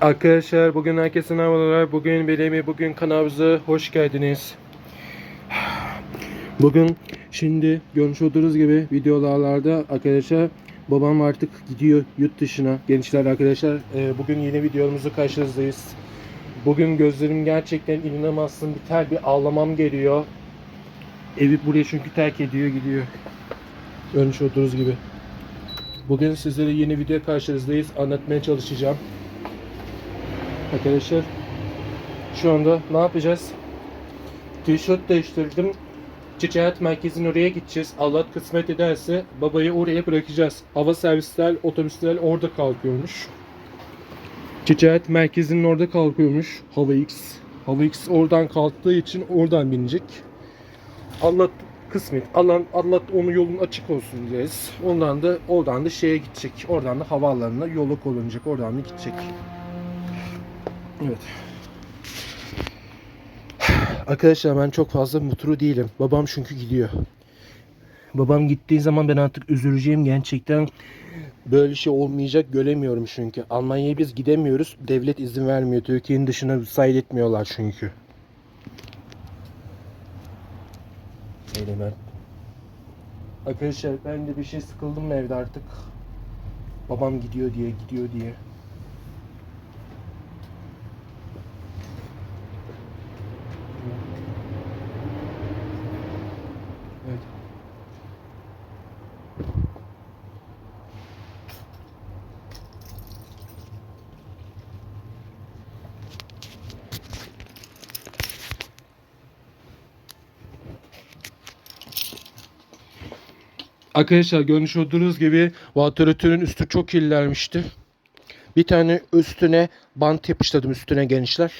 Arkadaşlar bugün herkese merhabalar. Bugün benim bugün kanalımıza hoş geldiniz. Bugün şimdi görmüş olduğunuz gibi videolarda arkadaşlar babam artık gidiyor yurt dışına. Gençler arkadaşlar e, bugün yeni videomuzla karşınızdayız. Bugün gözlerim gerçekten inanamazsın biter bir ağlamam geliyor. Evi buraya çünkü terk ediyor gidiyor. Görmüş olduğunuz gibi. Bugün sizlere yeni video karşınızdayız. Anlatmaya çalışacağım. Arkadaşlar şu anda ne yapacağız? Tişört değiştirdim. Ticaret merkezinin oraya gideceğiz. Allah kısmet ederse babayı oraya bırakacağız. Hava servisler, otobüsler orada kalkıyormuş. Ticaret merkezinin orada kalkıyormuş. Hava X. Hava X oradan kalktığı için oradan binecek. Allah kısmet. Allah Allah onun yolun açık olsun diyeceğiz. Ondan da oradan da şeye gidecek. Oradan da havaalanına yolu korunacak. Oradan da gidecek. Evet. Arkadaşlar ben çok fazla mutlu değilim. Babam çünkü gidiyor. Babam gittiği zaman ben artık üzüleceğim gerçekten. Böyle şey olmayacak göremiyorum çünkü. Almanya'ya biz gidemiyoruz. Devlet izin vermiyor. Türkiye'nin dışına müsaade etmiyorlar çünkü. Öyle ben. Arkadaşlar ben de bir şey sıkıldım evde artık. Babam gidiyor diye gidiyor diye. Arkadaşlar görmüş olduğunuz gibi vantilatörün üstü çok kirlenmişti. Bir tane üstüne bant yapıştırdım üstüne gençler.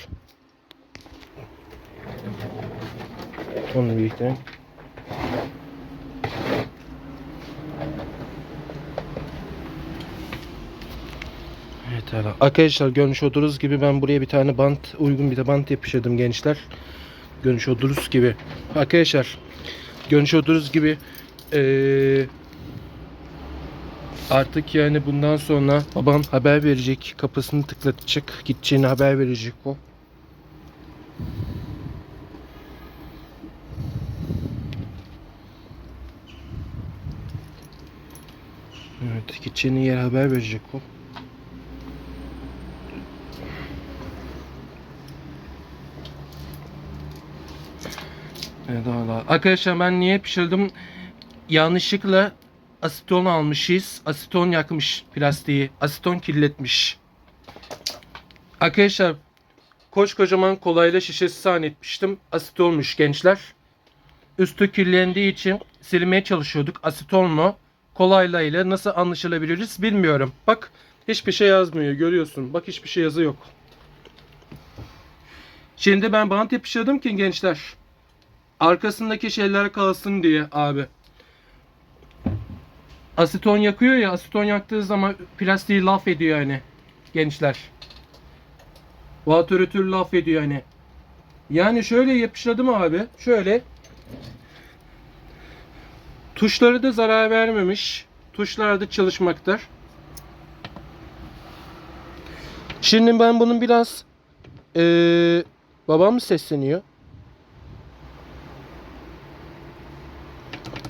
Onu birlikte. Evet hala. Arkadaşlar görmüş olduğunuz gibi ben buraya bir tane bant uygun bir de bant yapıştırdım gençler. Görmüş olduğunuz gibi. Arkadaşlar görmüş olduğunuz gibi eee, artık yani bundan sonra babam haber verecek. Kapısını tıklatacak. Gideceğini haber verecek o. Evet, gideceğini yer haber verecek o. Evet valla. Arkadaşlar ben niye pişirdim? Yanlışlıkla aseton almışız. Aseton yakmış plastiği. Aseton kirletmiş. Arkadaşlar koskocaman kolayla şişesi zannetmiştim. Asetonmuş gençler. Üstü kirlendiği için silmeye çalışıyorduk. Asetonla kolayla ile nasıl anlaşılabiliriz bilmiyorum. Bak hiçbir şey yazmıyor görüyorsun. Bak hiçbir şey yazı yok. Şimdi ben bant yapıştırdım ki gençler. Arkasındaki şeyler kalsın diye abi. Aseton yakıyor ya aseton yaktığı zaman plastiği laf ediyor hani gençler. Vatöratür laf ediyor hani. Yani şöyle yapıştırdım abi. Şöyle. Tuşları da zarar vermemiş. Tuşlar da çalışmaktadır. Şimdi ben bunun biraz eee babam mı sesleniyor?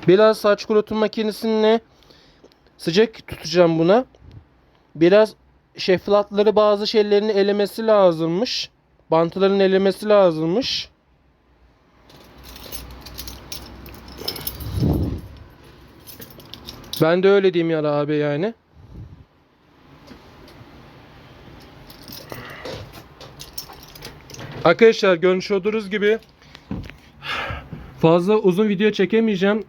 Biraz saç kurutma makinesine sıcak tutacağım buna. Biraz şeffafları bazı şeylerini elemesi lazımmış. Bantların elemesi lazımmış. Ben de öyle diyeyim ya abi yani. Arkadaşlar görmüş olduğunuz gibi fazla uzun video çekemeyeceğim.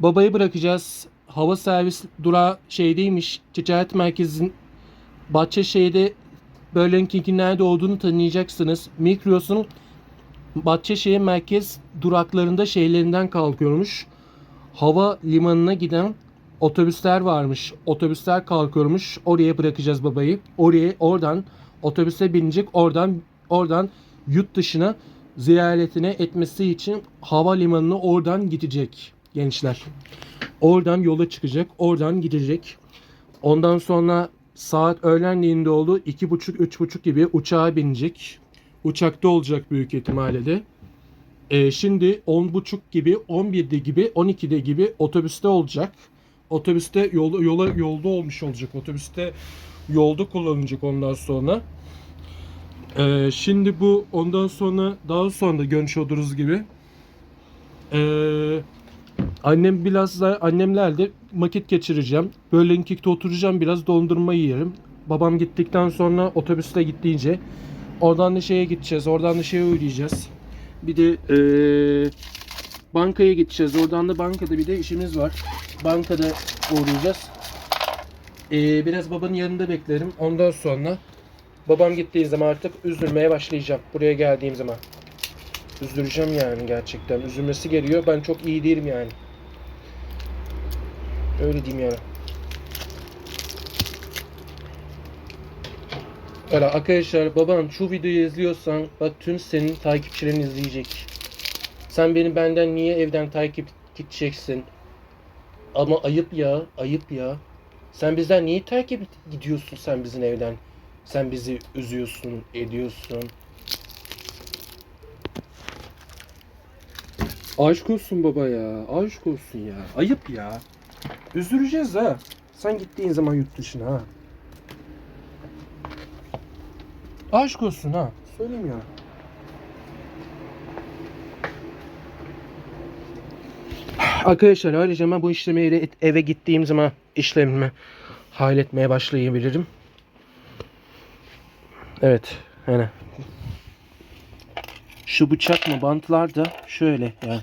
Babayı bırakacağız. Hava servis durağı şeydeymiş. Ticaret merkezinin Bahçeşehir'de Berlin'in nerede olduğunu tanıyacaksınız. Mikros'un Bahçeşehir merkez duraklarında şeylerinden kalkıyormuş. Hava limanına giden otobüsler varmış. Otobüsler kalkıyormuş. Oraya bırakacağız babayı. Oraya oradan otobüse binecek. Oradan oradan yurt dışına ziyaretine etmesi için havalimanına oradan gidecek gençler. Oradan yola çıkacak. Oradan gidecek. Ondan sonra saat öğlenliğinde oldu. 2.30-3.30 gibi uçağa binecek. Uçakta olacak büyük ihtimalle de. Ee, şimdi 10.30 gibi, 11'de gibi, 12'de gibi otobüste olacak. Otobüste yolda, yola, yolda olmuş olacak. Otobüste yolda kullanılacak ondan sonra. Ee, şimdi bu ondan sonra daha sonra da görmüş olduğunuz gibi ee, annem biraz da annemlerle vakit geçireceğim. Böyle Kick'te oturacağım biraz dondurma yerim. Babam gittikten sonra otobüste gittiğince oradan da şeye gideceğiz. Oradan da şeye uğrayacağız. Bir de ee, bankaya gideceğiz. Oradan da bankada bir de işimiz var. Bankada uğrayacağız. Ee, biraz babanın yanında beklerim. Ondan sonra babam gittiği zaman artık üzülmeye başlayacağım. Buraya geldiğim zaman. Üzüleceğim yani gerçekten. Üzülmesi geliyor. Ben çok iyi değilim yani. Öyle diyeyim yani. Öyle arkadaşlar baban şu videoyu izliyorsan bak tüm senin takipçilerin izleyecek. Sen beni benden niye evden takip gideceksin? Ama ayıp ya, ayıp ya. Sen bizden niye takip gidiyorsun sen bizim evden? Sen bizi üzüyorsun, ediyorsun. Aşk olsun baba ya. Aşk olsun ya. Ayıp ya. Üzüleceğiz ha. Sen gittiğin zaman yurt dışına ha. Aşk olsun ha. Söyleyeyim ya. Arkadaşlar ayrıca ben bu işlemi eve gittiğim zaman işlemimi halletmeye başlayabilirim. Evet. Yani şu bıçak mı bantlar da şöyle yani.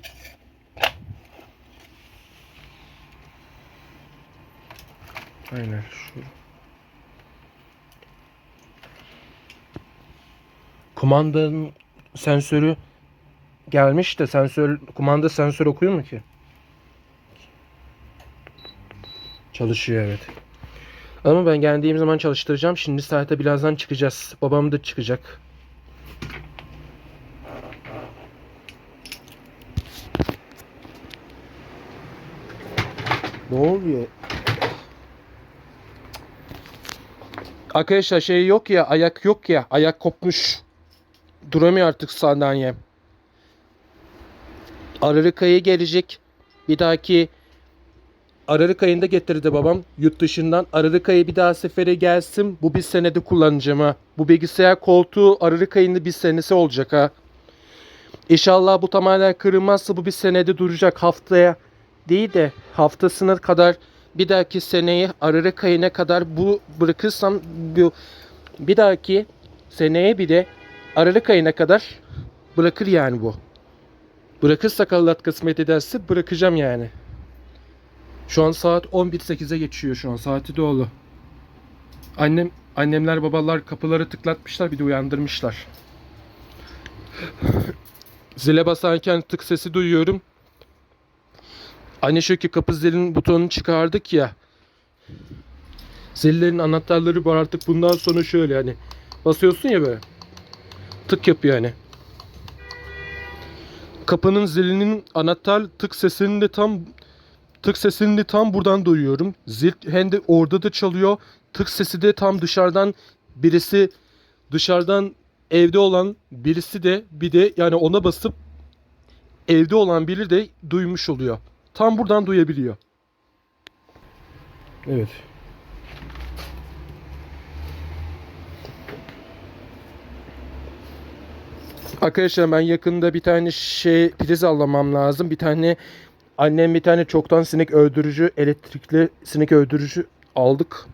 Aynen şu. Kumandanın sensörü gelmiş de sensör kumanda sensör okuyor mu ki? Çalışıyor evet. Ama ben geldiğim zaman çalıştıracağım. Şimdi saate birazdan çıkacağız. Babam da çıkacak. Ne oluyor? Arkadaşlar şey yok ya ayak yok ya ayak kopmuş. Duramıyor artık sandalye. Aralık gelecek. Bir dahaki Aralık ayında getirdi babam yurt dışından. Aralık ayı bir daha sefere gelsin. Bu bir senede kullanacağım ha. Bu bilgisayar koltuğu Aralık ayında bir senesi olacak ha. İnşallah bu tamamen kırılmazsa bu bir senede duracak haftaya değil de haftasına kadar bir dahaki seneyi Aralık ayına kadar bu bırakırsam bu bir dahaki seneye bir de Aralık ayına kadar bırakır yani bu. Bırakırsak Allah kısmet ederse bırakacağım yani. Şu an saat 11.08'e geçiyor şu an. Saati dolu. Annem, annemler babalar kapıları tıklatmışlar bir de uyandırmışlar. Zile basarken tık sesi duyuyorum. Şu ki kapı zilinin butonunu çıkardık ya. Zillerin anahtarları var artık bundan sonra şöyle hani. Basıyorsun ya böyle. Tık yapıyor hani. Kapının zilinin anahtar tık sesini de tam tık sesini de tam buradan duyuyorum. Zil hem de orada da çalıyor. Tık sesi de tam dışarıdan birisi dışarıdan evde olan birisi de bir de yani ona basıp evde olan biri de duymuş oluyor. Tam buradan duyabiliyor. Evet. Arkadaşlar ben yakında bir tane şey priz almam lazım. Bir tane annem bir tane çoktan sinek öldürücü elektrikli sinek öldürücü aldık.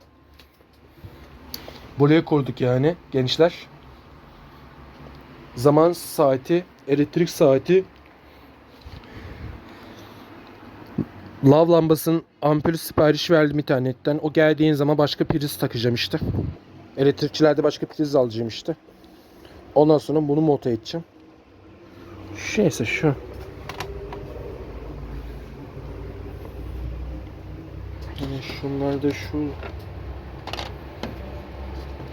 Buraya kurduk yani gençler. Zaman saati, elektrik saati Lav lambasının ampulü sipariş verdim internetten. O geldiğin zaman başka priz takacağım işte. Elektrikçilerde başka priz alacağım işte. Ondan sonra bunu monte edeceğim. Şu neyse şu. Yani şunlar da şu.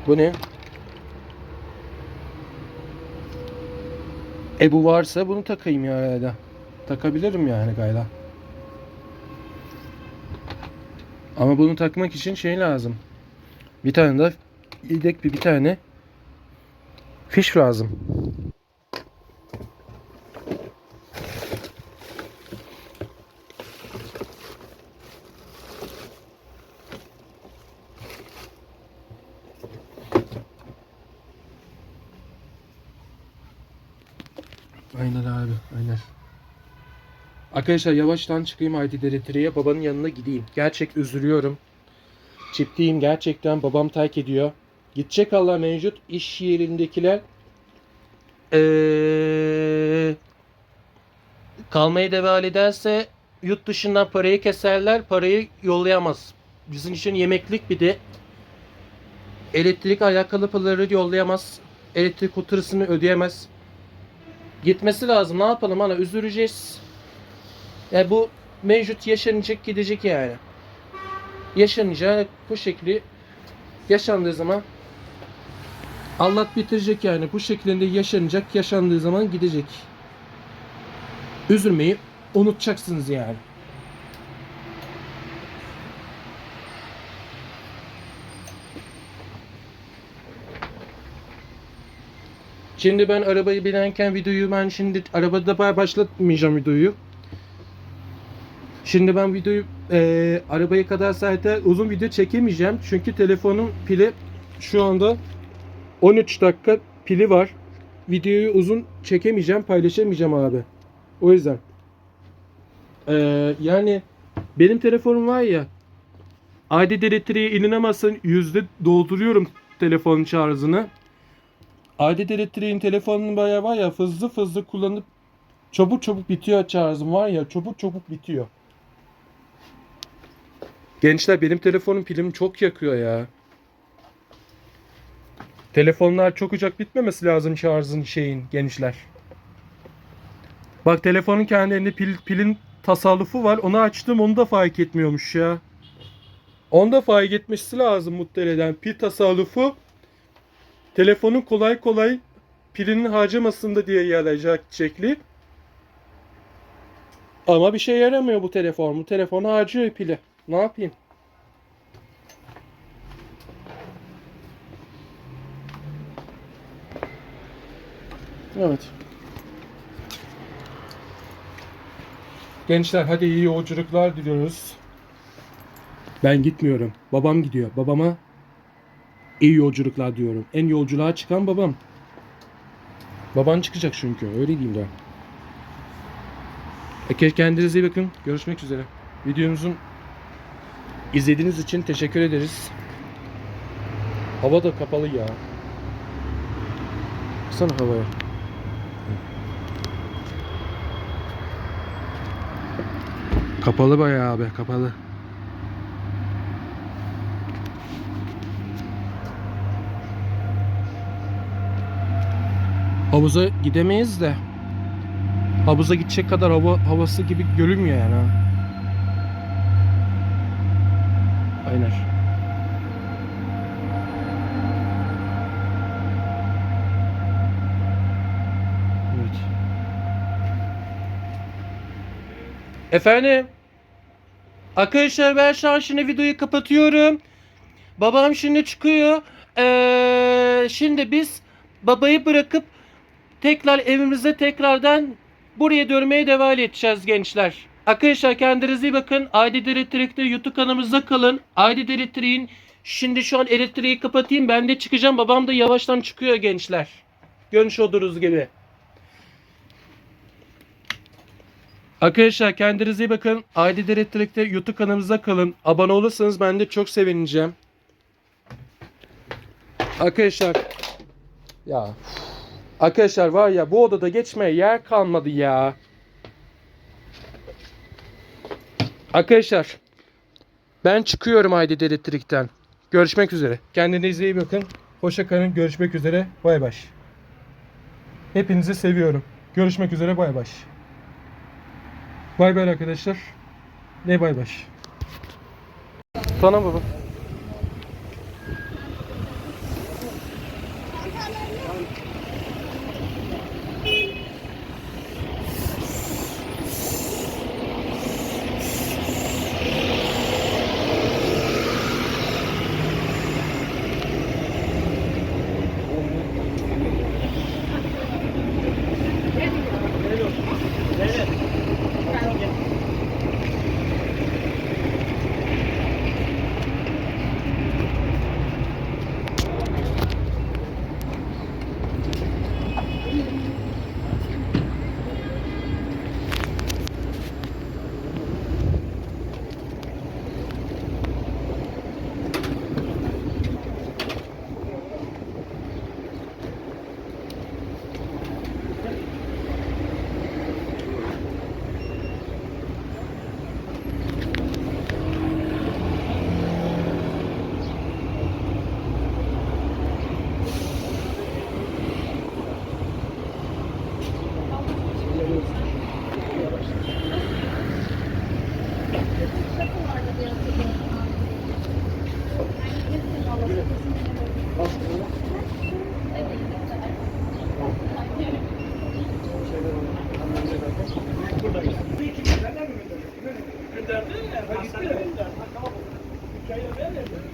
Bu ne? E bu varsa bunu takayım ya herhalde. Takabilirim yani gayla. Ama bunu takmak için şey lazım. Bir tane de yedek bir, bir tane fiş lazım. Aynen abi, aynen. Arkadaşlar yavaştan çıkayım ID Deletri'ye babanın yanına gideyim. Gerçek üzülüyorum. Çiftliğim gerçekten babam terk ediyor. Gidecek Allah mevcut iş yerindekiler ee, kalmaya devam ederse yurt dışından parayı keserler. Parayı yollayamaz. Bizim için yemeklik bir de elektrik alakalı paraları yollayamaz. Elektrik faturasını ödeyemez. Gitmesi lazım. Ne yapalım ana üzüleceğiz. Yani bu mevcut yaşanacak gidecek yani. Yaşanacağı bu şekli yaşandığı zaman Allah bitirecek yani. Bu şeklinde yaşanacak. Yaşandığı zaman gidecek. Üzülmeyi unutacaksınız yani. Şimdi ben arabayı binerken videoyu ben şimdi arabada ba- başlatmayacağım videoyu. Şimdi ben videoyu eee arabaya kadar zaten uzun video çekemeyeceğim. Çünkü telefonun pili şu anda 13 dakika pili var. Videoyu uzun çekemeyeceğim, paylaşamayacağım abi. O yüzden. Eee, yani benim telefonum var ya. ID Deletri'ye inanamazsın yüzde dolduruyorum telefonun şarjını. ID Deletri'nin telefonunu bayağı var ya hızlı hızlı kullanıp çabuk çabuk bitiyor şarjım var ya çabuk çabuk bitiyor. Gençler benim telefonum pilim çok yakıyor ya. Telefonlar çok uçak bitmemesi lazım şarjın şeyin gençler. Bak telefonun kendi pil, pilin tasarrufu var. Onu açtım onu da fark etmiyormuş ya. Onu da fark etmesi lazım muhtemelen. Pil tasarrufu telefonun kolay kolay pilini harcamasın da diye yarayacak şekli. Ama bir şey yaramıyor bu telefon. Bu telefon harcıyor pili. Ne yapayım? Evet. Gençler hadi iyi yolculuklar diliyoruz. Ben gitmiyorum. Babam gidiyor. Babama iyi yolculuklar diyorum. En yolculuğa çıkan babam. Baban çıkacak çünkü. Öyle diyeyim de. E, kendinize iyi bakın. Görüşmek üzere. Videomuzun izlediğiniz için teşekkür ederiz. Hava da kapalı ya. Baksana havaya. Kapalı bayağı abi kapalı. Havuza gidemeyiz de. Havuza gidecek kadar hava havası gibi görünmüyor yani. ha. Aynen. Efendim? Arkadaşlar ben şu an şimdi videoyu kapatıyorum. Babam şimdi çıkıyor. Ee, şimdi biz babayı bırakıp tekrar evimize tekrardan buraya dönmeye devam edeceğiz gençler. Arkadaşlar kendinize iyi bakın. Aydid Elektrik'te YouTube kanalımızda kalın. Aydid Elektrik'in şimdi şu an elektriği kapatayım. Ben de çıkacağım. Babam da yavaştan çıkıyor gençler. Görmüş olduğunuz gibi. Arkadaşlar kendinize iyi bakın. Aydid Elektrik'te YouTube kanalımızda kalın. Abone olursanız ben de çok sevineceğim. Arkadaşlar ya Arkadaşlar var ya bu odada geçmeye yer kalmadı ya. Arkadaşlar ben çıkıyorum Aydid Elektrik'ten. Görüşmek üzere. Kendinize iyi bakın. Hoşça kalın. Görüşmek üzere. Bay bay. Hepinizi seviyorum. Görüşmek üzere. Bay bay. Bay bay arkadaşlar. Ne bay bay. Tamam baba.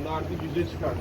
bunlar bir yüze çıkar.